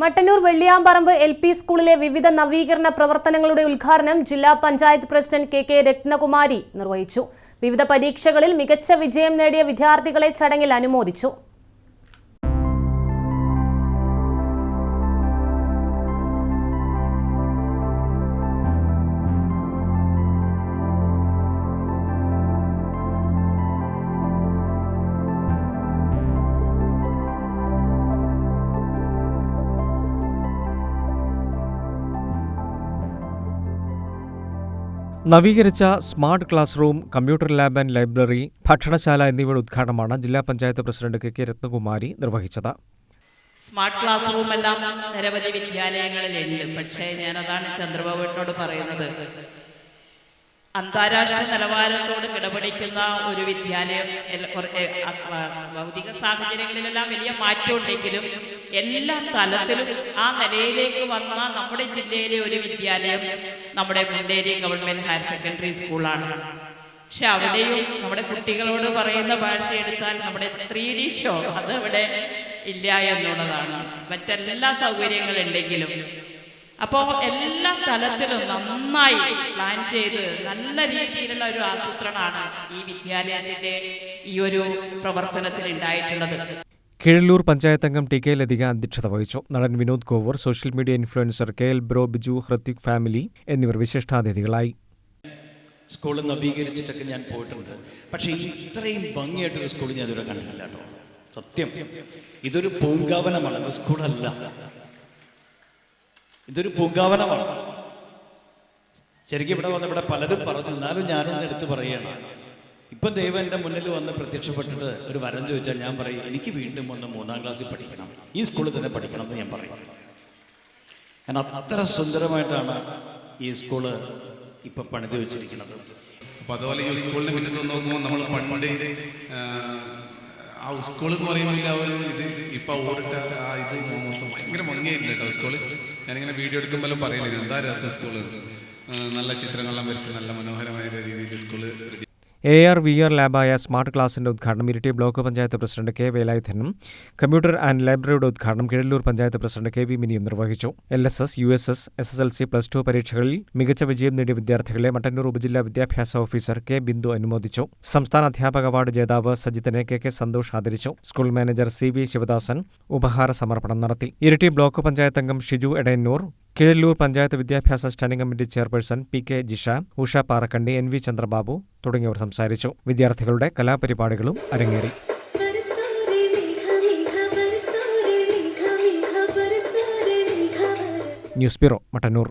Mattannur Velliyamparamba L P സ്കൂളിലെ വിവിധ നവീകരണ പ്രവർത്തനങ്ങളുടെ ഉദ്ഘാടനം ജില്ലാ panchayat president K K Ratnakumari നിർവഹിച്ചു. വിവിധ പരീക്ഷകളിൽ മികച്ച വിജയം നേടിയ വിദ്യാർത്ഥികളെ ചടങ്ങിൽ അനുമോദിച്ചു. നവീകരിച്ച smart class room computer lab and library ഭക്ഷണശാല എന്നിവയുടെ ഉദ്ഘാടനമാണ് ജില്ലാ panchayat president K K Ratnakumari നിർവഹിച്ചത്. സ്മാർട്ട് ക്ലാസ് റൂം എല്ലാം നിരവധി വിദ്യാലയങ്ങളിലുണ്ട്. പക്ഷേ ഞാൻ അതാണ് ചന്ദ്രബാബുവിനോട് പറയുന്നത്. അന്താരാഷ്ട്ര നിലവാരത്തോട് കിടപിടിക്കുന്ന ഒരു വിദ്യാലയം ഭൗതിക സാഹചര്യങ്ങളിലെല്ലാം വലിയ മാറ്റമുണ്ടെങ്കിലും എല്ലാ തലത്തിലും ആ നിലയിലേക്ക് വന്ന നമ്മുടെ ജില്ലയിലെ ഒരു വിദ്യാലയം നമ്മുടെ മുണ്ടേരി ഗവൺമെന്റ് ഹയർ സെക്കൻഡറി സ്കൂളാണ്. പക്ഷെ അവിടെയും നമ്മുടെ കുട്ടികളോട് പറയുന്ന ഭാഷ എടുത്താൽ നമ്മുടെ ത്രീ ഡി ഷോ അത് അവിടെ ഇല്ല എന്നുള്ളതാണ്. മറ്റെല്ലാ സൗകര്യങ്ങളുണ്ടെങ്കിലും അപ്പോൾ എല്ലാ തലത്തിലും നന്നായി പ്ലാൻ ചെയ്ത് നല്ല രീതിയിലുള്ള ഒരു ആസൂത്രണമാണ് ഈ വിദ്യാലയത്തിന്റെ ഈ ഒരു പ്രവർത്തനത്തിൽ ഉണ്ടായിട്ടുള്ളത്. കീഴല്ലൂർ പഞ്ചായത്ത് അംഗം ടി കെ ലതിക അധ്യക്ഷത വഹിച്ചു. നടൻ Vinod Kovoor social media influencer K L bro Biju Hrithik family എന്നിവർ വിശിഷ്ടാതിഥികളായി. സ്കൂൾ നവീകരിച്ചിട്ടൊക്കെ ഞാൻ പോയിട്ടുണ്ട്. പക്ഷേ ഇത്രയും ഭംഗിയായിട്ടൊരു സ്കൂൾ ഞാൻ ഇതുവരെ കണ്ടിട്ടില്ല കേട്ടോ. സത്യം. ഇതൊരു പൂങ്കാവനമാണ്. സ്കൂളല്ല. ഇതൊരു പൂങ്കാവനമാണ് ശരിക്കും ഇവിടെ വന്ന് ഇവിടെ പലരും പറഞ്ഞു എന്നാലും ഞാനൊന്ന് എടുത്ത് പറയുകയാണ്. ഇപ്പൊ ദൈവം എന്റെ മുന്നിൽ വന്ന് പ്രത്യക്ഷപ്പെട്ടിട്ട് ഒരു വരം ചോദിച്ചാൽ ഞാൻ പറയും എനിക്ക് വീണ്ടും ഒന്ന് മൂന്നാം ക്ലാസ്സിൽ പഠിക്കണം. ഈ സ്കൂളിൽ തന്നെ പഠിക്കണം എന്ന് ഞാൻ പറയും. കാരണം അത്ര സുന്ദരമായിട്ടാണ് ഈ സ്കൂൾ ഇപ്പൊ പണിത് വെച്ചിരിക്കുന്നത്. അപ്പൊ അതുപോലെ ഈ സ്കൂളിന്റെ മുന്നിൽ നോക്കുമ്പോൾ നമ്മൾ പണ്ട് ആ, സ്കൂൾ എന്ന് പറയുമ്പോൾ ഇത് ഇപ്പൊ ഓടിട്ട ആ ഇത് ഭയങ്കര ഭംഗിയായിട്ടുണ്ട് കേട്ടോ സ്കൂൾ ഞാനിങ്ങനെ വീഡിയോ എടുക്കുമ്പോഴും പറയില്ല എന്താ രസം സ്കൂൾ നല്ല ചിത്രങ്ങളെല്ലാം വരച്ച് നല്ല മനോഹരമായ രീതിയിൽ school A R V R ലാബായ smart ക്ലാസിന്റെ ഉദ്ഘാടനം Iritty block panchayat president K വേലായുധനും computer and ലൈബ്രറിയുടെ ഉദ്ഘാടനം Kizhallur panchayat president K V മിനിയും നിർവഹിച്ചു. L S S U S S S S L C plus two പരീക്ഷകളിൽ മികച്ച വിജയം നേടിയ വിദ്യാർത്ഥികളെ മട്ടന്നൂർ ഉപജില്ലാ വിദ്യാഭ്യാസ ഓഫീസർ കെ ബിന്ദു അനുമോദിച്ചു. സംസ്ഥാന അധ്യാപക അവാർഡ് ജേതാവ് സജിത്തിനെ കെ കെ സന്തോഷ് ആദരിച്ചു. School manager C V Sivadasan ഉപഹാര സമർപ്പണം നടത്തി. ഇരിട്ടി ബ്ലോക്ക് പഞ്ചായത്ത് അംഗം ഷിജു എടയന്നൂർ കിഴല്ലൂർ പഞ്ചായത്ത് വിദ്യാഭ്യാസ standing committee chairperson P K Jisha Usha Parakkandi N V Chandrababu തുടങ്ങിയവർ സംസാരിച്ചു. വിദ്യാർത്ഥികളുടെ കലാപരിപാടികളും അരങ്ങേറി. News bureau Mattannur